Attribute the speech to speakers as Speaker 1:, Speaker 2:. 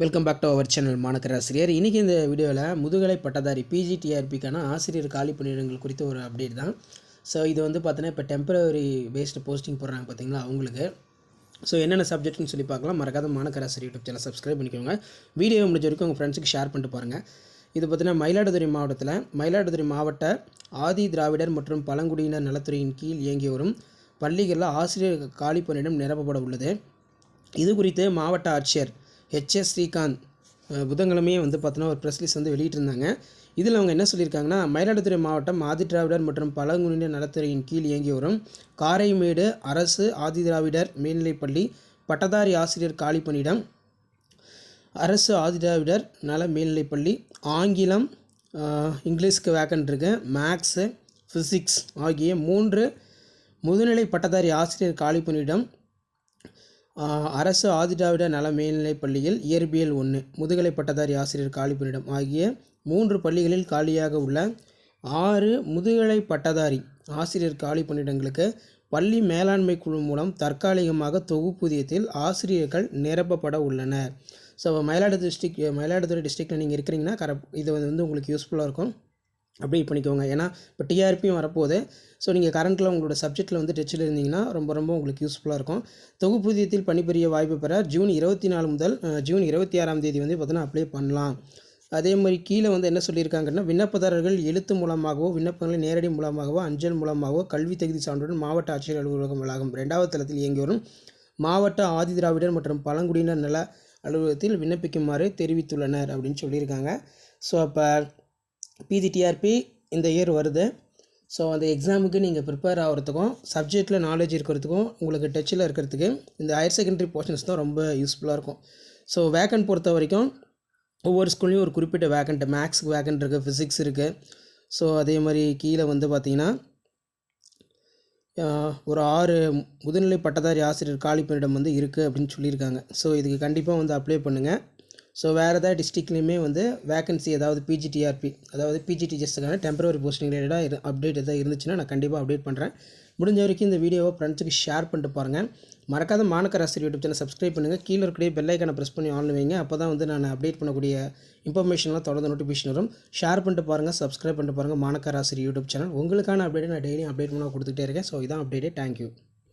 Speaker 1: Welcome back to our channel Manakkar Asiriyar இன்றைக்கி இந்த வீடியோவில் முதுகலை பட்டதாரி பிஜிடிஆர்பிக்கான ஆசிரியர் காலி பணியிடங்கள் குறித்த ஒரு அப்டேட் தான். ஸோ இது வந்து பார்த்தீங்கன்னா இப்போ டெம்பரவரி பேஸ்டு போஸ்டிங் போடுறாங்க பார்த்தீங்களா அவங்களுக்கு. ஸோ என்னென்ன சப்ஜெக்ட்னு சொல்லி பார்க்கலாம். மறக்காத Manakkar Asiriyar YouTube channel subscribe பண்ணிக்கோங்க. வீடியோ முடிஞ்ச வரைக்கும் உங்கள் ஃப்ரெண்ட்ஸுக்கு ஷேர் பண்ணிட்டு பாருங்கள் இது பார்த்தீங்கன்னா மயிலாடுதுறை மாவட்டத்தில் மயிலாடுதுறை மாவட்ட ஆதி திராவிடர் மற்றும் பழங்குடியினர் நலத்துறையின் கீழ் இயங்கி வரும் பள்ளிகளில் ஆசிரியர் காலி பணியிடம் நிரப்பப்பட உள்ளது. இது குறித்து மாவட்ட ஆட்சியர் ஹெச்எஸ் ஸ்ரீகாந்த் புதன்கிழமையே வந்து பார்த்தோன்னா ஒரு ப்ரெஸ் வந்து வெளியிட்டிருந்தாங்க. இதில் அவங்க என்ன சொல்லியிருக்காங்கன்னா மயிலாடுதுறை மாவட்டம் ஆதிதிராவிடர் மற்றும் பழங்குடியினர் நலத்துறையின் கீழ் இயங்கி வரும் காரைமேடு அரசு ஆதிதிராவிடர் மேல்நிலைப்பள்ளி பட்டதாரி ஆசிரியர் காலிப்பணியிடம் அரசு ஆதிதிராவிடர் நல மேல்நிலைப்பள்ளி ஆங்கிலம் இங்கிலீஷ்க்கு வேக்கன்ட் இருக்கு மேக்ஸு ஃபிசிக்ஸ் ஆகிய மூன்று முதுநிலை பட்டதாரி ஆசிரியர் காலிப்பணியிடம் அரசு ஆதிதிராவிட நல மேல்நிலைப் பள்ளியில் இயற்பியல் ஒன்று முதுகலை பட்டதாரி ஆசிரியர் காலி ஆகிய மூன்று பள்ளிகளில் காலியாக உள்ள ஆறு முதுகலை பட்டதாரி ஆசிரியர் காலி பணியிடங்களுக்கு பள்ளி மேலாண்மை குழு மூலம் தற்காலிகமாக தொகுப்பூதியத்தில் ஆசிரியர்கள் நிரப்பப்பட உள்ளனர். ஸோ மயிலாடுதுறை டிஸ்ட்ரிக் மயிலாடுதுறை டிஸ்ட்ரிக்டில் நீங்கள் இருக்கிறீங்கன்னா கரெக்ட் இது வந்து உங்களுக்கு யூஸ்ஃபுல்லாக இருக்கும். அப்டேட் பண்ணிக்கோங்க. ஏன்னா இப்போ டிஆர்பியும் வரப்போகுது. ஸோ நீங்கள் கரண்ட்டில் உங்களோட சப்ஜெக்ட்டில் வந்து டச்சில் இருந்தீங்கன்னா ரொம்ப ரொம்ப உங்களுக்கு யூஸ்ஃபுல்லாக இருக்கும். தொகுப்பூதியத்தில் பணிபுரிய வாய்ப்பு பெற ஜூன் இருபத்தி நாலு முதல் ஜூன் இருபத்தி ஆறாம் தேதி வந்து பார்த்தீங்கன்னா அப்ளை பண்ணலாம். அதே மாதிரி கீழே வந்து என்ன சொல்லியிருக்காங்கன்னா விண்ணப்பதாரர்கள் எழுத்து மூலமாகவோ விண்ணப்பங்களை நேரடி மூலமாகவோ அஞ்சல் மூலமாகவோ கல்வி தகுதி சான்றுடன் மாவட்ட ஆட்சியர் அலுவலகம் வளாகம் ரெண்டாவது தளத்தில் இயங்கி வரும் மாவட்ட ஆதிதிராவிடர் மற்றும் பழங்குடியினர் நல அலுவலகத்தில் விண்ணப்பிக்குமாறு தெரிவித்துள்ளனர் அப்படின்னு சொல்லியிருக்காங்க. ஸோ அப்போ பிஜிடிஆர்பி இந்த இயர் வருது. ஸோ அந்த எக்ஸாமுக்கு நீங்கள் ப்ரிப்பேர் ஆகிறதுக்கும் சப்ஜெக்டில் நாலேஜ் இருக்கிறதுக்கும் உங்களுக்கு டச்சில் இருக்கிறதுக்கு இந்த ஹையர் செகண்டரி போர்ஷன்ஸ் தான் ரொம்ப யூஸ்ஃபுல்லாக இருக்கும். ஸோ வேக்கன்ட் பொறுத்த வரைக்கும் ஒவ்வொரு ஸ்கூல்லையும் ஒரு குறிப்பிட்ட வேக்கண்ட் மேக்ஸுக்கு வேக்கன்ட் இருக்குது ஃபிசிக்ஸ் இருக்குது ஸோ அதே மாதிரி கீழே வந்து பார்த்தீங்கன்னா ஒரு ஆறு முதுநிலை பட்டதாரி ஆசிரியர் காலி பணியிடம் வந்து இருக்குது அப்படின்னு சொல்லியிருக்காங்க. ஸோ இதுக்கு கண்டிப்பாக வந்து அப்ளை பண்ணுங்கள் ஸோ வேறு ஏதாவது டிஸ்ட்ரிக்ட்லேயுமே வந்து வேகன்சி ஏதாவது பிஜிடிஆர்பி அதாவது பிஜி டீச்சர்ஸுக்கான டெம்பரரி போஸ்டிங் ரிலேட்டடாக அப்டேட் எதாவது இருந்துச்சுன்னா நான் கண்டிப்பாக அப்டேட் பண்ணுறேன் முடிஞ்ச வரைக்கும் இந்த வீடியோவை ஃப்ரெண்ட்ஸுக்கு ஷேர் பண்ணிட்டு பாருங்கள் மறக்காத Manakkar Asiriyar YouTube channel subscribe பண்ணுங்கள் கீழே இருக்கக்கூடிய பெல்லைக்கான ப்ரெஸ் பண்ணி ஆன் வைங்க. அப்போ தான் வந்து நான் அப்டேட் பண்ணக்கூடிய இன்ஃபர்மேஷன்லாம் தொடர்ந்து நோட்டிஃபிகேஷன் வரும். ஷேர் பண்ணிட்டு பாருங்கள் சப்ஸ்கிரைப் பண்ணிட்டு பாருங்கள் மாணக்கர் ஆசிரியர் யூடியூப் சேனல் உங்களுக்கான அப்டேட் நான் டெய்லியும் அப்டேட் பண்ண கொடுத்துட்டே இருக்கேன். ஸோ இதான் அப்டேட்டே தேங்க்யூ